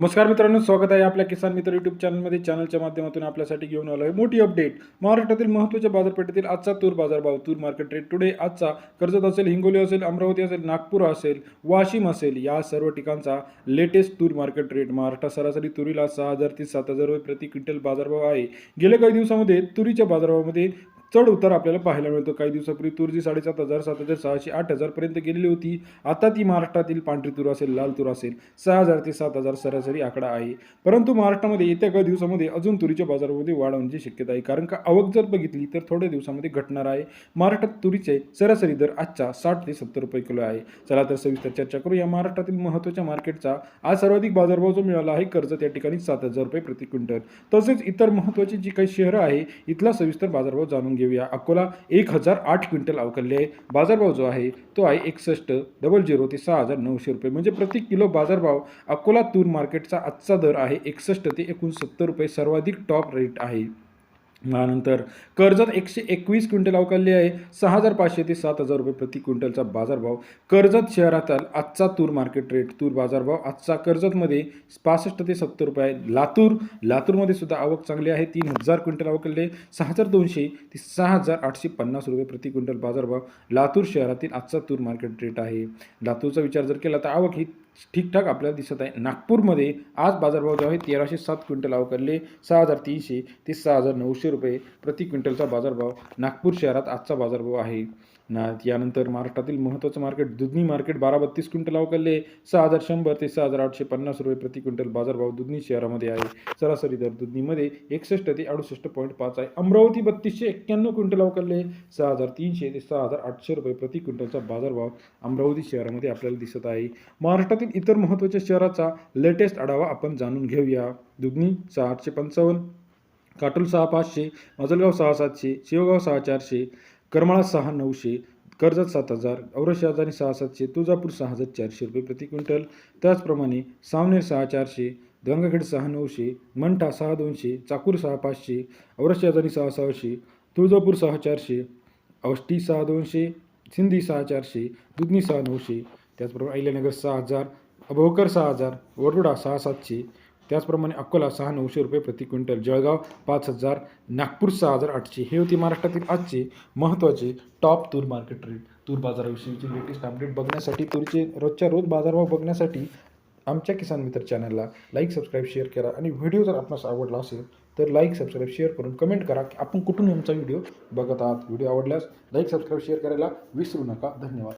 नमस्कार मित्रांनो स्वागत आहे आपल्या किसान मित्र यूट्यूब चॅनलमध्ये चॅनलच्या माध्यमातून आपल्यासाठी घेऊन आलो आहे मोठी अपडेट महाराष्ट्रातील महत्त्वाच्या बाजारपेठेतील आजचा तूर बाजारभाव तूर मार्केट रेट टुडे आजचा कर्जत असेल हिंगोली असेल अमरावती असेल नागपूर असेल वाशिम असेल या सर्व ठिकाणचा लेटेस्ट तूर मार्केट रेट महाराष्ट्रात सरासरी तुरीला सहा हजार ते सात हजार रुपये प्रति क्विंटल बाजारभाव आहे. गेल्या काही दिवसामध्ये तुरीच्या बाजारभावामध्ये चढ उतार आपल्याला पाहायला मिळतो. काही दिवसापूर्वी तूर जी साडेसात हजार सात हजार सहाशे आठ हजारपर्यंत गेलेली होती. आता ती महाराष्ट्रातील पांढरी तूर असेल लाल तूर असेल सहा हजार ते सात हजार सरासरी आकडा आहे. परंतु महाराष्ट्रामध्ये येत्या काही दिवसामध्ये अजून तुरीच्या बाजारामध्ये वाढ होण्याची शक्यता आहे. कारण का आवक जर बघितली तर थोड्या दिवसामध्ये घटणार आहे. महाराष्ट्रात तुरीचे सरासरी दर आजचा साठ ते सत्तर रुपये किलो आहे. चला तर सविस्तर चर्चा करू या महाराष्ट्रातील महत्त्वाच्या मार्केटचा आज सर्वाधिक बाजारभाव जो मिळाला आहे कर्ज त्या ठिकाणी सात हजार रुपये प्रति क्विंटल. तसेच इतर महत्त्वाची जी काही शहरं आहे इथला सविस्तर बाजारभाव जाणून घेऊया. अकोला एक हजार आठ क्विंटल अवकलले आहे. बाजारभाव जो आहे तो आहे एकसष्ट. डबल झिरो ते सहा हजार नऊशे रुपये. म्हणजे प्रति किलो बाजारभाव अकोला तूर मार्केटचा आजचा दर आहे एकसष्ट ते एकोणसत्तर रुपये. सर्वाधिक टॉप रेट आहे. त्यानंतर कर्जत एकशे एकवीस क्विंटल अवकालली आहे. सहा हजार पाचशे ते सात हजार रुपये प्रति क्विंटलचा बाजारभाव. कर्जत शहरातील आजचा तूर मार्केट रेट तूर बाजारभाव आजचा कर्जतमध्ये पासष्ट ते सत्तर रुपये आहे. लातूर लातूरमध्ये सुद्धा आवक चांगली आहे. तीन हजार क्विंटल अवकलले सहा हजार दोनशे ते सहा हजार आठशे पन्नास रुपये प्रति क्विंटल बाजारभाव लातूर शहरातील आजचा तूर मार्केट रेट आहे. लातूरचा विचार जर केला तर आवक ही ठीकठाक आपल्याला दिसत आहे. नागपूरमध्ये आज बाजारभाव जो आहे तेराशे सात क्विंटल अवकरले सहा हजार तीनशे ते सहा हजार नऊशे रुपये प्रति क्विंटलचा बाजारभाव नागपूर शहरात आजचा बाजारभाव आहे. ना यानंतर महाराष्ट्रातील महत्त्वाचं मार्केट दुधनी मार्केट बारा बत्तीस क्विंटल अवकरले सहा हजार शंभर ते सहा हजार आठशे पन्नास रुपये प्रति क्विंटल बाजारभाव दुधनी शहरामध्ये आहे. सरासरी दर दुधनीमध्ये एकसष्ट ते अडुसष्ट पॉईंट पाच आहे. अमरावती बत्तीसशे एक्क्याण्णव क्विंटल अवकरले सहा हजार तीनशे ते सहा हजार आठशे रुपये प्रति क्विंटलचा बाजारभाव अमरावती शहरामध्ये आपल्याला दिसत आहे. महाराष्ट्रातील इतर महत्त्वाच्या शहराचा लेटेस्ट आढावा आपण जाणून घेऊया. दुधनी सहा आठशे पंचावन्न काटोल सहा पाचशे माजलगाव सहा सातशे शिवगाव सहा चारशे करमाळा सहा नऊशे कर्जत सात हजार औरस शहाजानी सहा सातशे तुळजापूर सहा हजार चारशे रुपये प्रति क्विंटल. त्याचप्रमाणे सावनेर सहा चारशे गंगाखेड सहा नऊशे मंठा सहा दोनशे चाकूर सहा पाचशे औरशी शहाजानी सहा सहाशे तुळजापूर सहा चारशे औष्टी सहा दोनशे सिंधी सहा चारशे दुधनी सहा नऊशे. त्याचप्रमाणे अहिल्यानगर सहा हजार अभोकर सहा हजार वरुडा सहा सातशे त्याचप्रमाणे अकोला सहा नऊशे रुपये प्रति क्विंटल जळगाव पाच हजार नागपूर सहा हजार आठशे. हे होती महाराष्ट्रातील आजचे महत्त्वाचे टॉप तूर मार्केट रेट तूर बाजाराविषयीची लेटेस्ट अपडेट बघण्यासाठी तूरचे रोजच्या रोज बाजारभाव बघण्यासाठी आमच्या किसान मित्र चॅनलला लाईक सबस्क्राईब शेअर करा. आणि व्हिडिओ जर आपणास आवडला असेल तर लाईक सबस्क्राईब शेअर करून कमेंट करा की आपण कुठून आमचा व्हिडिओ बघत आहात. व्हिडिओ आवडल्यास लाईक सबस्क्राईब शेअर करायला विसरू नका. धन्यवाद.